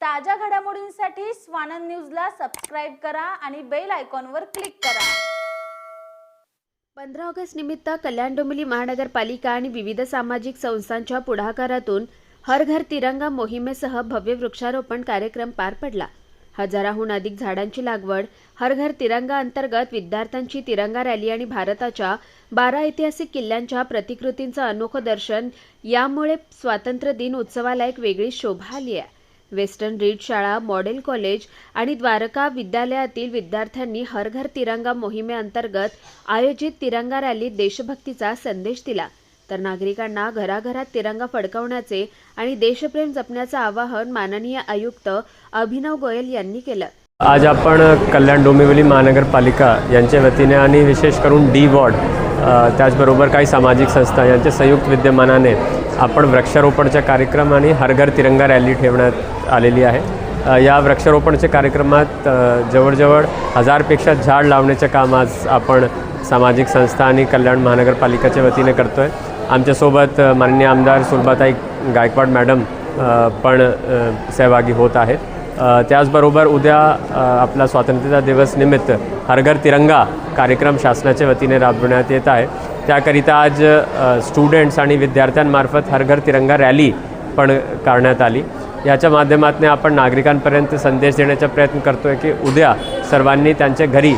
ताज्या घडामोडींसाठी स्वानंद न्यूजला सबस्क्राईब करा आणि बेल आयकॉनवर क्लिक करा. पंधरा ऑगस्ट निमित्त कल्याण डोंबिवली महानगरपालिका आणि विविध सामाजिक संस्थांच्या पुढाकारातून हर घर तिरंगा मोहिमेसह भव्य वृक्षारोपण कार्यक्रम पार पडला. हजाराहून अधिक झाडांची लागवड हर घर तिरंगा अंतर्गत विद्यार्थ्यांची तिरंगा रॅली आणि भारताच्या बारा ऐतिहासिक किल्ल्यांच्या प्रतिकृतींचं अनोखं दर्शन यामुळे स्वातंत्र्य दिन उत्सवाला एक वेगळी शोभा आली आहे. वेस्टर्न रीड शाळा मॉडेल कॉलेज आणि द्वारका विद्यालयातील विद्यार्थ्यांनी हर घर तिरंगा मोहिमेअंतर्गत आयोजित तिरंगा रॅलीत देशभक्तीचा संदेश दिला. तर नागरिकांना घराघरात तिरंगा फडकवण्याचे आणि देशप्रेम जपण्याचं आवाहन माननीय आयुक्त अभिनव गोयल यांनी केलं. आज आपण कल्याण डोंबिवली महानगरपालिका यांच्या वतीने आणि विशेष करून डी वॉर्ड त्याचबरोबर काही सामाजिक संस्था यांच्या संयुक्त विद्यमानाने आपण वृक्षारोपणचा कार्यक्रम आणि हरघर तिरंगा रॅली ठेवण्यात आलेली आहे. या वृक्षारोपणच्या कार्यक्रमात जवळजवळ हजारपेक्षा झाड लावण्याचं काम आज आपण सामाजिक संस्था आणि कल्याण महानगरपालिकेच्या वतीने करतो आहे आमच्यासोबत माननीय आमदार सुलभाताई गायकवाड मॅडम पण सहभागी होत आहेत. त्याचबरोबर उद्या आपला स्वातंत्र्याचा दिवस निमित्त हरघर तिरंगा कार्यक्रम शासनाच्या वतीने राबवण्यात येत आहे. त्याकरिता आज स्टुडंट्स आणि विद्यार्थ्यांमार्फत हरघर तिरंगा रॅली पण करण्यात आली. याच्या माध्यमातून आपण नागरिकांपर्यंत संदेश देण्याचा प्रयत्न करतो आहे की उद्या सर्वांनी त्यांच्या घरी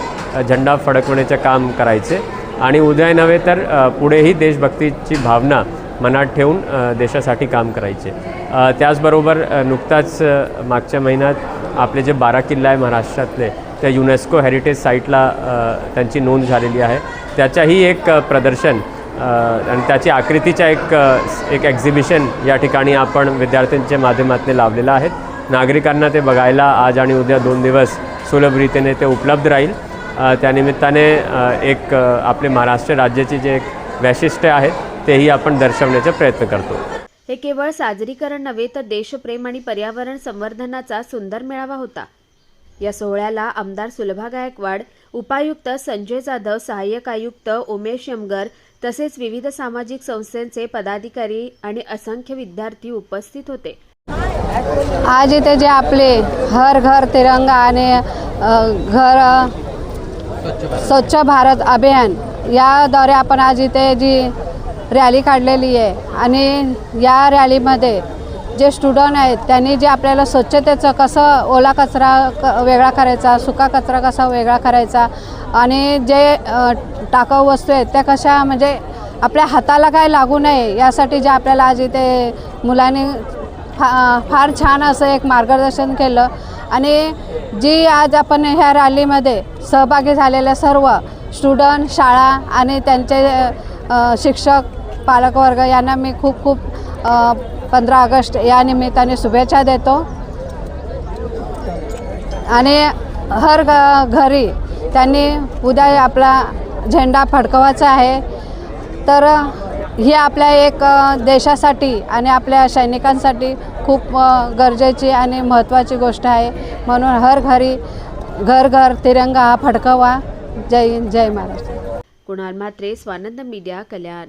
झेंडा फडकवण्याचे काम करायचे. आणि उद्या नव्हे तर पुढेही देशभक्तीची भावना मनात ठेवून देशासाठी काम करायचे. त्याचबरोबर नुकताच मागच्या महिन्यात आपले जे बारा किल्ला आहे महाराष्ट्रातले त्या युनेस्को हेरिटेज साईटला त्यांची नोंद झालेली आहे. त्याच्याही एक प्रदर्शन आणि त्याची आकृतीच्या एक एक एक्झिबिशन या ठिकाणी आपण विद्यार्थ्यांच्या माध्यमातून लावलेलं आहे. नागरिकांना ते बघायला आज आणि उद्या दोन दिवस सुलभ रीतीने ते उपलब्ध राहील. त्यानिमित्ताने एक आपले महाराष्ट्र राज्याची जे एक वैशिष्ट्य आहे तेही आपण दर्शवण्याचा प्रयत्न करतो. हे केवळ साजरीकरण नव्हे तर देशप्रेम आणि पर्यावरण संवर्धनाचा सुंदर मेळावा होता. या सोहळ्याला आमदार सुलभा गायकवाड उपायुक्त संजय जाधव सहाय्यक आयुक्त उमेश यमगर तसेच विविध सामाजिक संस्थांचे पदाधिकारी आणि असंख्य विद्यार्थी उपस्थित होते. आज इथे जे आपले हर घर तिरंगा आणि घर स्वच्छ भारत अभियान याद्वारे आपण आज इथे जी रॅली काढलेली आहे. आणि या रॅलीमध्ये जे स्टुडंट आहेत त्यांनी जे आपल्याला स्वच्छतेचं कसं ओला कचरा क वेगळा करायचा सुका कचरा कसा वेगळा करायचा आणि जे टाकाऊ वस्तू आहेत त्या कशा म्हणजे आपल्या हाताला काय लागू नये यासाठी जे आपल्याला आज इथे मुलांनी फा फार छान असं एक मार्गदर्शन केलं. आणि जी आज आपण ह्या रॅलीमध्ये सहभागी झालेल्या सर्व स्टुडंट शाळा आणि त्यांचे शिक्षक पालकवर्ग यांना मी खूप खूप पंधरा ऑगस्ट या निमित्ताने शुभेच्छा देतो. आणि हर घ घरी त्यांनी उद्या आपला झेंडा फडकवायचा आहे. तर ही आपल्या एक देशासाठी आणि आपल्या सैनिकांसाठी खूप गरजेची आणि महत्त्वाची गोष्ट आहे. म्हणून हर घरी घर घर तिरंगा हा फडकवा. जय हिंद जय महाराष्ट्र. कुणाल म्हात्रे स्वानंद मीडिया कल्याण.